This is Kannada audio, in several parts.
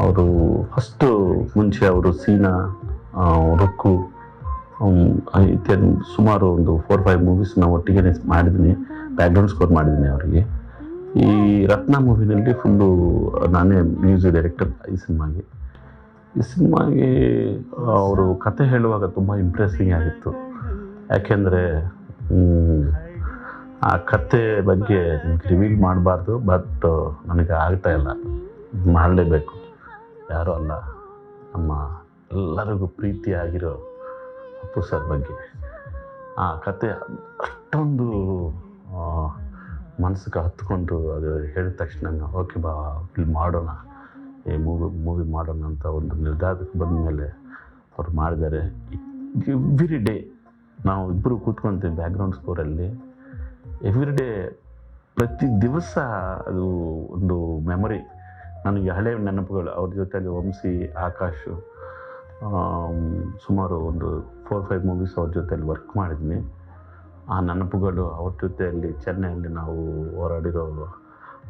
ಅವರು ಫಸ್ಟು ಮುಂಚೆ ಅವರು ಸೀನಾ ರುಕ್ಕು ಇತ್ಯಾದಿ ಸುಮಾರು ಒಂದು ಫೋರ್ ಫೈವ್ ಮೂವೀಸ್ನ ಒಟ್ಟಿಗೆ ಮಾಡಿದ್ದೀನಿ ಬ್ಯಾಕ್ಗ್ರೌಂಡ್ ಸ್ಕೋರ್ ಮಾಡಿದ್ದೀನಿ ಅವರಿಗೆ. ಈ ರತ್ನ ಮೂವಿನಲ್ಲಿ ಫುಲ್ಲು ನಾನೇ ಮ್ಯೂಸಿಕ್ ಡೈರೆಕ್ಟರ್ ಈ ಸಿನಿಮಾಗೆ. ಈ ಸಿನಿಮಾಗೆ ಅವರು ಕತೆ ಹೇಳುವಾಗ ತುಂಬ ಇಂಪ್ರೆಸ್ಸಿಂಗ್ ಆಗಿತ್ತು. ಯಾಕೆಂದರೆ ಆ ಕತೆ ಬಗ್ಗೆ ರಿವೀಲ್ ಮಾಡಬಾರ್ದು ಬಟ್ ನನಗೆ ಆಗ್ತಾ ಇಲ್ಲ. ಮಾಡಲೇಬೇಕು. ಯಾರೂ ಅಲ್ಲ. ನಮ್ಮ ಎಲ್ಲರಿಗೂ ಪ್ರೀತಿಯಾಗಿರೋ ಅಪ್ಪು ಸರ್ ಬಗ್ಗೆ. ಆ ಕತೆ ಅಷ್ಟೊಂದು ಮನಸ್ಸಿಗೆ ಹತ್ಕೊಂಡು ಅದು ಹೇಳಿದ ತಕ್ಷಣ ಓಕೆ ಬಾ, ಇಲ್ಲಿ ಮಾಡೋಣ. ಈ ಮೂವಿ ಮೂವಿ ಮಾಡೋಣ ಅಂತ ಒಂದು ನಿರ್ಧಾರಕ್ಕೆ ಬಂದ ಮೇಲೆ ಅವ್ರು ಮಾಡಿದ್ದಾರೆ. ಎವ್ರಿ ಡೇ ನಾವು ಇಬ್ಬರು ಕೂತ್ಕೊಂತೀವಿ ಬ್ಯಾಕ್ಗ್ರೌಂಡ್ ಸ್ಕೋರಲ್ಲಿ. ಎವ್ರಿ ಡೇ ಪ್ರತಿ ದಿವಸ ಅದು ಒಂದು ಮೆಮೊರಿ ನನಗೆ ಹಳೆ ನೆನಪುಗಳು ಅವ್ರ ಜೊತೆಯಲ್ಲಿ ವಂಶಿ ಆಕಾಶ್ ಸುಮಾರು ಒಂದು ಫೋರ್ ಫೈವ್ ಮೂವೀಸ್ ಅವ್ರ ಜೊತೆಯಲ್ಲಿ ವರ್ಕ್ ಮಾಡಿದ್ದೀನಿ ಆ ನೆನಪುಗಳು ಅವ್ರ ಜೊತೆಯಲ್ಲಿ ಚೆನ್ನೈಯಲ್ಲಿ ನಾವು ಹೋರಾಡಿರೋ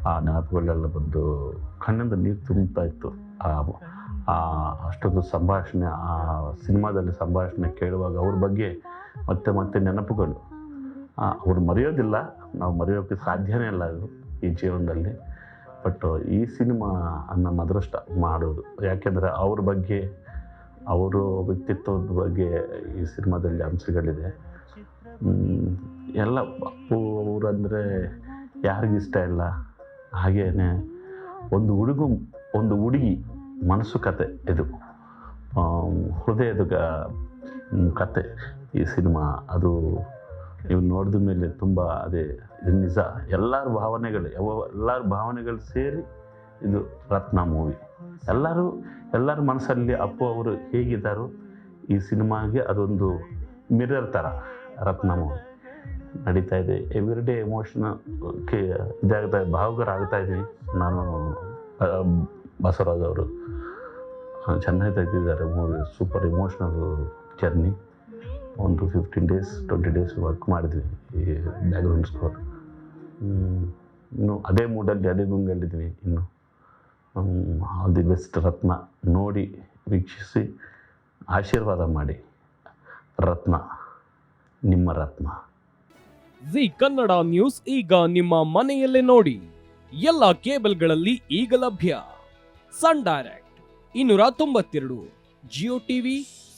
ಆ ನೆನಪುಗಳೆಲ್ಲ ಬಂದು ಕಣ್ಣಿಂದ ನೀರು ತುಂಬ್ತಾ ಇತ್ತು. ಆ ಅಷ್ಟೊಂದು ಸಂಭಾಷಣೆ, ಆ ಸಿನಿಮಾದಲ್ಲಿ ಸಂಭಾಷಣೆ ಕೇಳುವಾಗ ಅವ್ರ ಬಗ್ಗೆ ಮತ್ತೆ ಮತ್ತೆ ನೆನಪುಗಳು. ಅವ್ರು ಮರೆಯೋದಿಲ್ಲ, ನಾವು ಮರೆಯೋಕ್ಕೆ ಸಾಧ್ಯನೇ ಇಲ್ಲ ಅದು ಈ ಜೀವನದಲ್ಲಿ. ಬಟ್ ಈ ಸಿನಿಮಾ ನಮ್ಮ ಅದೃಷ್ಟ ಮಾಡೋದು. ಯಾಕೆಂದರೆ ಅವ್ರ ಬಗ್ಗೆ, ಅವರ ವ್ಯಕ್ತಿತ್ವದ ಬಗ್ಗೆ ಈ ಸಿನಿಮಾದಲ್ಲಿ ಅಂಶಗಳಿದೆ ಎಲ್ಲ ಅಪ್ಪು ಅವರಂದರೆ ಯಾರಿಗಿಷ್ಟ ಇಲ್ಲ. ಹಾಗೇ ಒಂದು ಹುಡುಗ, ಒಂದು ಹುಡುಗಿ ಮನಸ್ಸು ಕತೆ ಇದು. ಹೃದಯದ ಕತೆ ಈ ಸಿನಿಮಾ. ಅದು ನೀವು ನೋಡಿದ ಮೇಲೆ ತುಂಬ ಅದೇ ಇದು ನಿಜ. ಎಲ್ಲರ ಭಾವನೆಗಳು, ಯಾವ ಎಲ್ಲರ ಭಾವನೆಗಳು ಸೇರಿ ಇದು ರತ್ನ ಮೂವಿ. ಎಲ್ಲರೂ, ಎಲ್ಲರ ಮನಸ್ಸಲ್ಲಿ ಅಪ್ಪು ಅವರು ಹೇಗಿದ್ದಾರೋ ಈ ಸಿನಿಮಾಗೆ ಅದೊಂದು ಮಿರರ್ ಥರ ರತ್ನ ಮೂವಿ. ನಡೀತಾ ಇದೆ. ಎವ್ರಿ ಡೇ ಎಮೋಷನಕ್ಕೆ ಇದಾಗ್ತಾ, ಭಾವುಕರಾಗ್ತಾ ಇದ್ದೀನಿ ನಾನು ಬಸವರಾಜ್ ಅವರು ಚೆನ್ನಾಗಿ ತೆಗೆದಿದ್ದಾರೆ ಮೂವಿ. Super emotional journey. ಒಂದು fifteen days, twenty days work ಮಾಡಿದ್ವಿ ಈ ಬ್ಯಾಕ್ಗ್ರೌಂಡ್ ಸ್ಕೋರ್ ಇನ್ನು ಅದೇ ಮೂಡಲ್ಲಿ ಅದೇ ಗುಂಗಲ್ಲಿದ್ವಿ ಇನ್ನು. ಆಲ್ ದಿ ಬೆಸ್ಟ್ ರತ್ನ ನೋಡಿ, ವೀಕ್ಷಿಸಿ, ಆಶೀರ್ವಾದ ಮಾಡಿ. ರತ್ನ, ನಿಮ್ಮ ರತ್ನ. ಜಿ ಕನ್ನಡ ನ್ಯೂಸ್ ಈಗ ನಿಮ್ಮ ಮನೆಯಲ್ಲೇ ನೋಡಿ. ಎಲ್ಲ ಕೇಬಲ್ಗಳಲ್ಲಿ ಈಗ ಲಭ್ಯ. ಸನ್ ಡೈರೆಕ್ಟ್ ಇನ್ನೂರ ತೊಂಬತ್ತೆರಡು ಜಿಯೋ ಟಿವಿ